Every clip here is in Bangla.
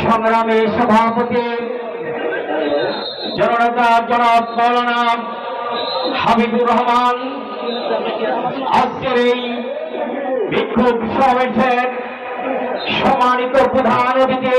সংগ্রামের সভাপতি জনতা জনাব মৌলানা হাবিবুর রহমান আজকের এই বিক্ষোভ সমাবেশের সম্মানিত প্রধান অতিথি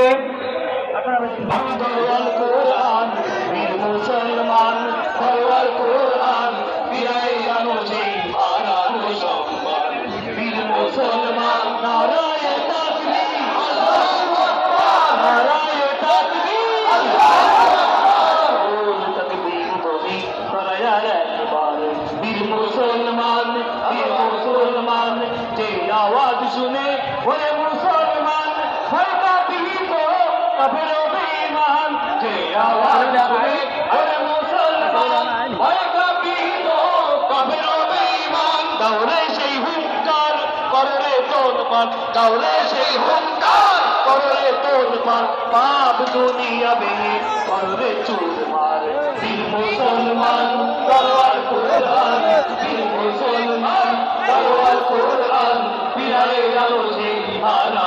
পান তাহলে সেই হুঙ্কার করলে তোর পান পাপ দুনিয়া বেহে করবে চুরমার দিল মুসলমান করবার কোরআন দিল মুসলমান করবার কোরআন বিনারে আলো সেই হারা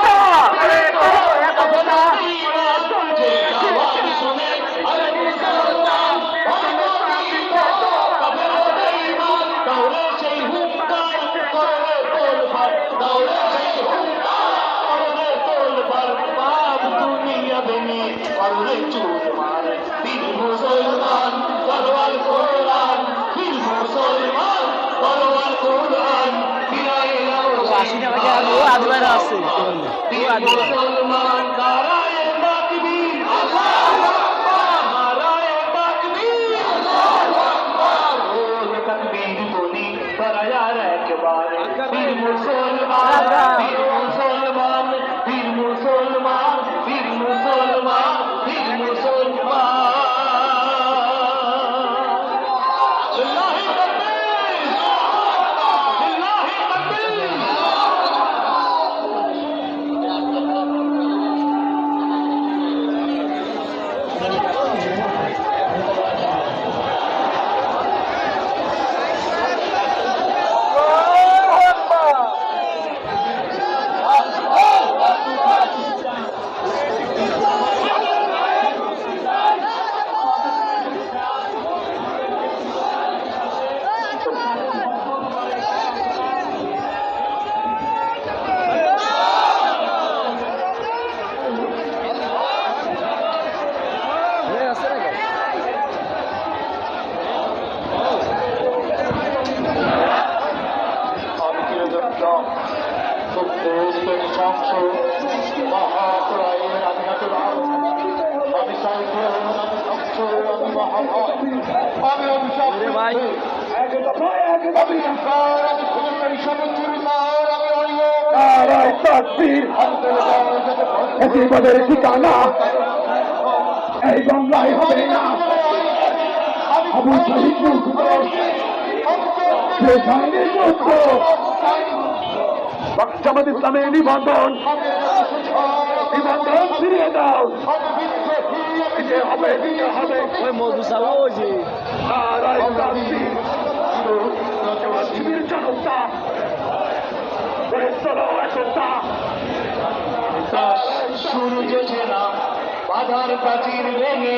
ধন্যবাদ প্রার্থী প্রতিবাদের ঠিকানা। এই বাংলায় হবে না। আবু শহীদ জামাত ইসলামের নিবন্ধন। নিবন্ধন ফিরিয়ে দাও। হবে সূর্য সেনা বাধার প্রাচীর ভেঙে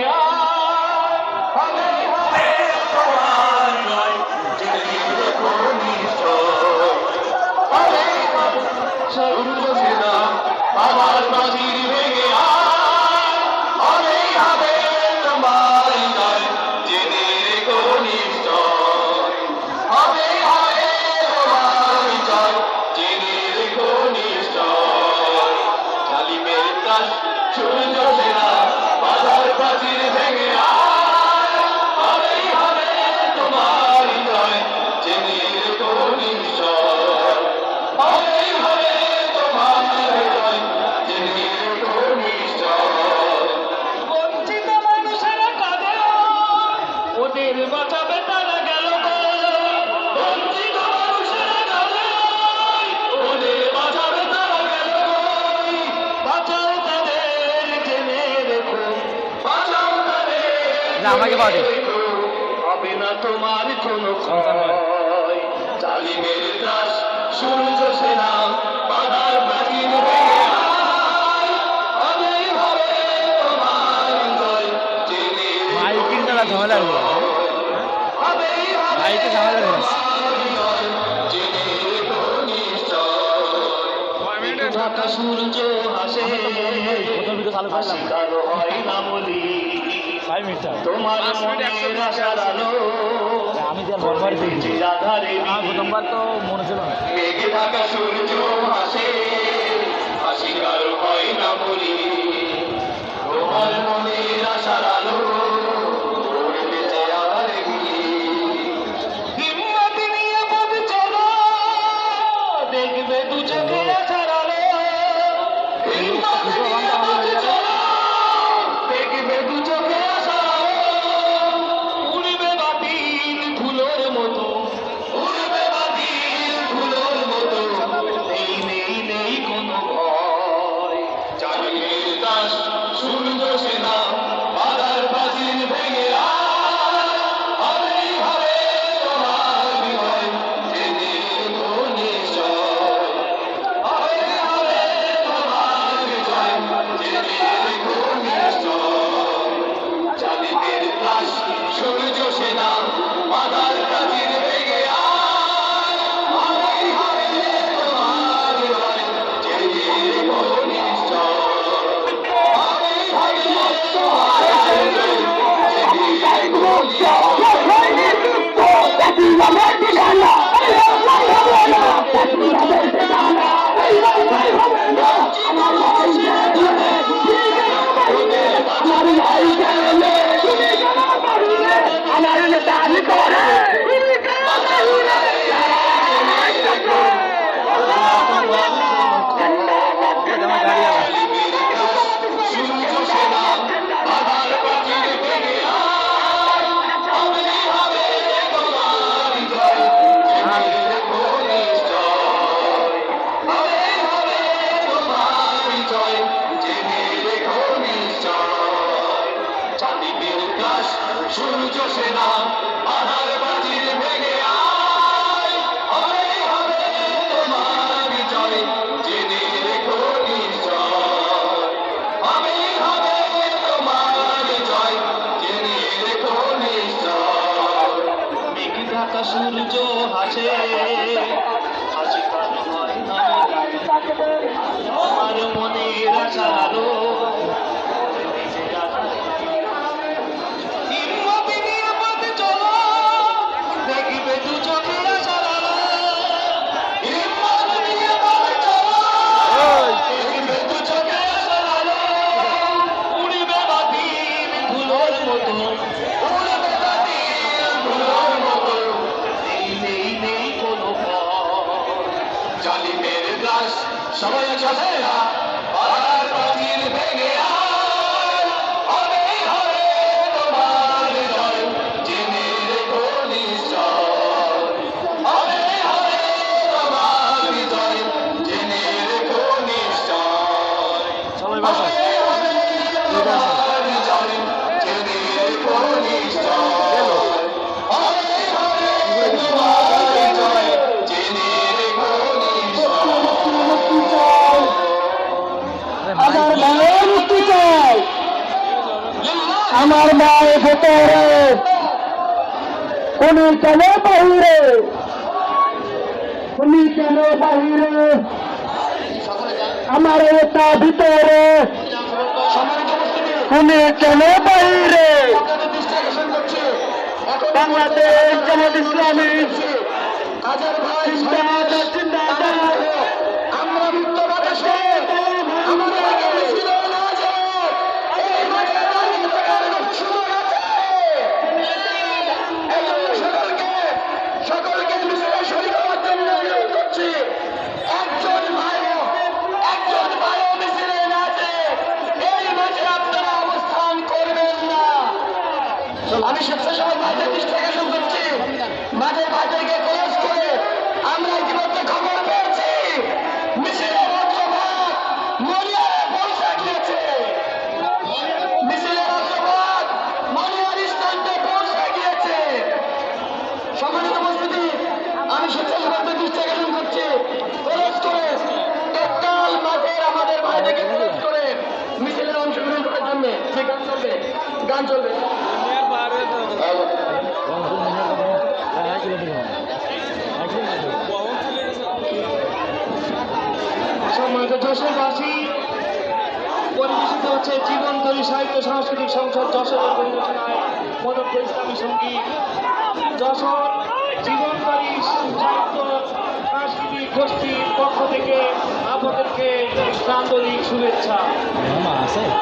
ঝামেলা ঝামেলা বাড়িতে ঝামেলা হয়ে গেছে সূর্য হাসে প্রথম ভিডিও আমি তো মনে ছিল না Yeah. সূর্য হাসে। হাসি হয় আমার মনের আশা समय जगेगा और पानी गया আমার মায়ের ভেতরে। উনি কেন বাহিরে? উনি কেন বাহিরে? আমার এটা ভিতরে। উনি কেন বাহিরে? বাংলাদেশ জামাত ইসলামী। ভাই গান চলবে। গান চলবে। সম্মানিত যশোরবাসী পরিবেশিত হচ্ছে জীবনতরী সাহিত্য, সাংস্কৃতিক সংসদ যশোরের পরিবেশনায় মদন ইসলামী সংগীত। যশোর জীবনতরী সাহিত্য, সাংস্কৃতিক গোষ্ঠীর পক্ষ থেকে আপনাদেরকে আন্তরিক শুভেচ্ছা। হ্যাঁ,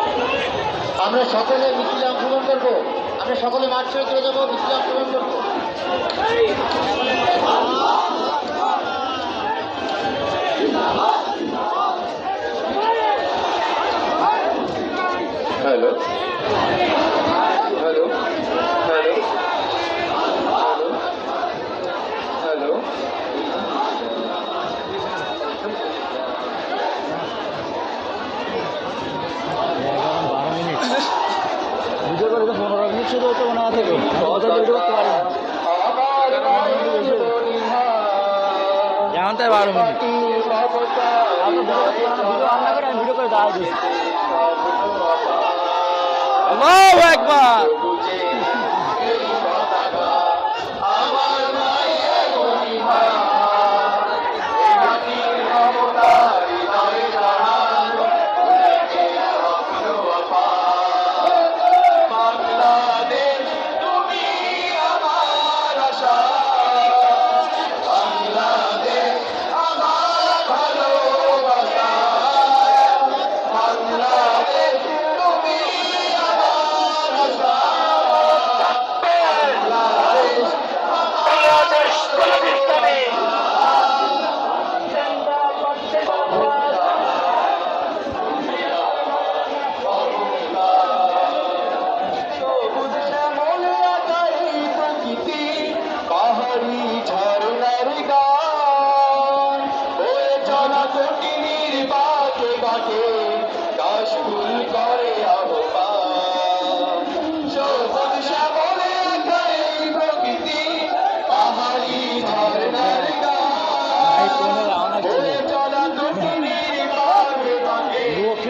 আমরা সকলে মিছিলে অংশগ্রহণ করব। আমরা সকলে মাঠ ছেড়ে চলে যাব মিছিলে অংশগ্রহণ করব। বারো মিনিট। আল্লাহ একবার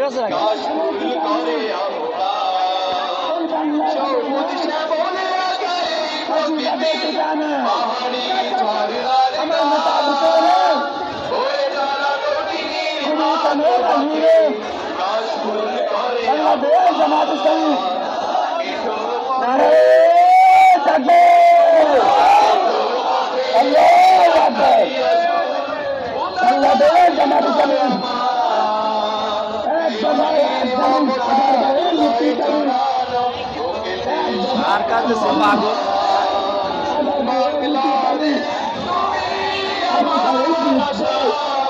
سیریس اللہ Kájú sí Pago. Ọmọ.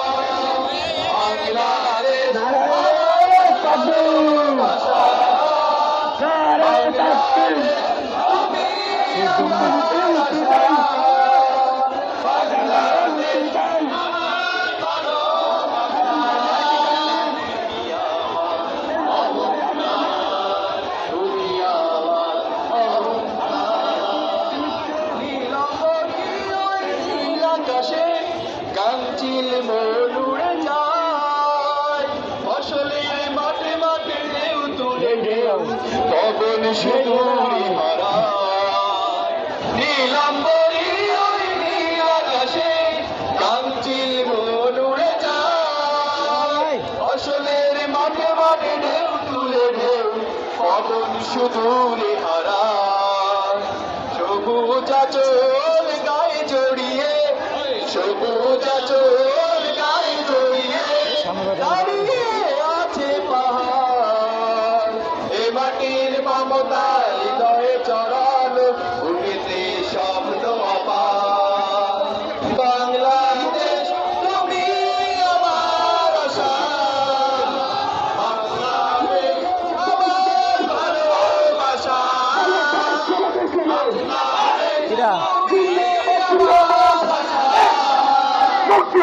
তখন সুদূরি হারা নীলাম্বরী ওই নীল আকাশে কাঞ্চিল মন উড়ে যায়। ফসলের মাঠে মাঠে ঢেউ তুলে ঢেউ, তখন সুদূরি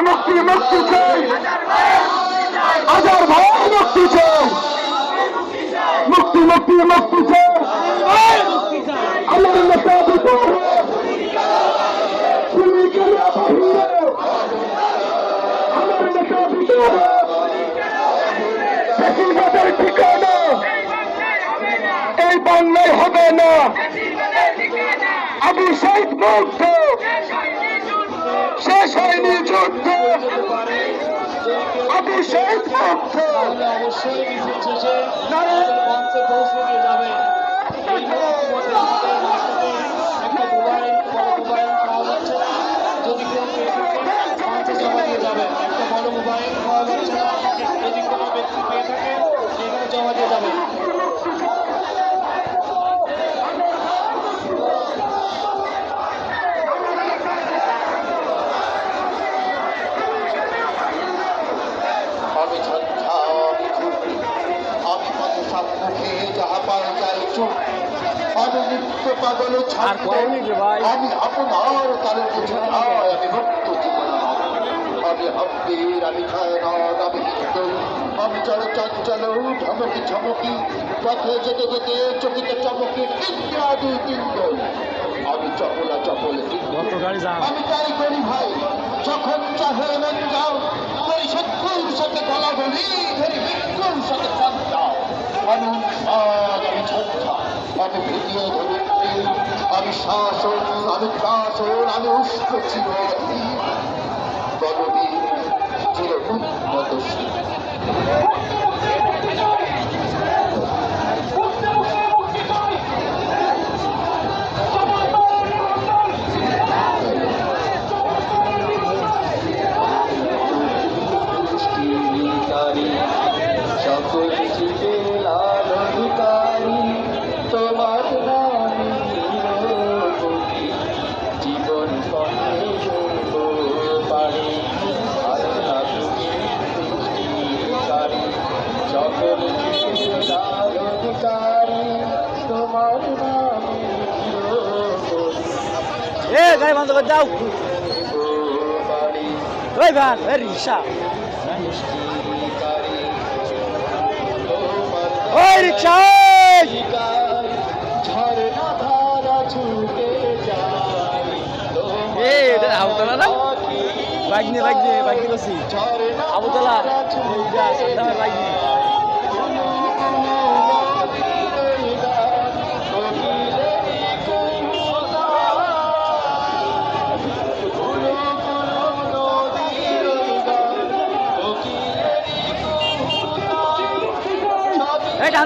মুক্তি মুক্তি মুক্তি চাই। হাজার ভাই মুক্তি চাই। মুক্তি মুক্তি মুক্তি চাই। আমার নেতা ভিতরে তুমি কেন আমার নেতা ভিতরে বেশিরভাগের ঠিকানা এই বাংলায় হবে না। আবু সাইদ মুগ্ধ শেষ হয়নি। সাইদ মুগ্ধ অবশ্যই মিছিল শেষে মঞ্চে পৌঁছে দিয়ে যাবে যদি কেউ মঞ্চে জমা দিয়ে যাবে একটা বড় মোবাইল পাওয়া যাচ্ছে যদি কোনো ব্যক্তি পেয়ে থাকে সেখানে জমা দিয়ে যাবে চুপ আমি নিত্য পাগল? আমি আপনার কারও ঝঞ্ঝায় আমি ভক্ত আমি হব্বীর আমি খায়নাদ আমি হিন্দু। আমি চল চঞ্চল ঝমকি ঝমকি পথে যেতে যেতে চকিতে চমকি ইত্যাদি তিনদ আমি চপলা চপল আমি তাই করি ভাই যখন চাহে মন যাও আমি ভিডিও ধরিত্রী আমি শাসন আমি শাসন আমি উষ্ণ চির বন্ধ করে দাও। ওই ভ্যান ওই রিক্সা। ওই রিক্সা আবুতলা না? নিয়ে বাইক নিয়ে বসি। আবুতলা এইটা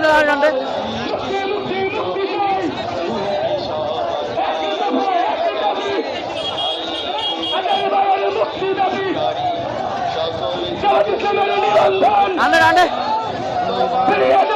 সাদ্দামের বাইক নিয়ে এই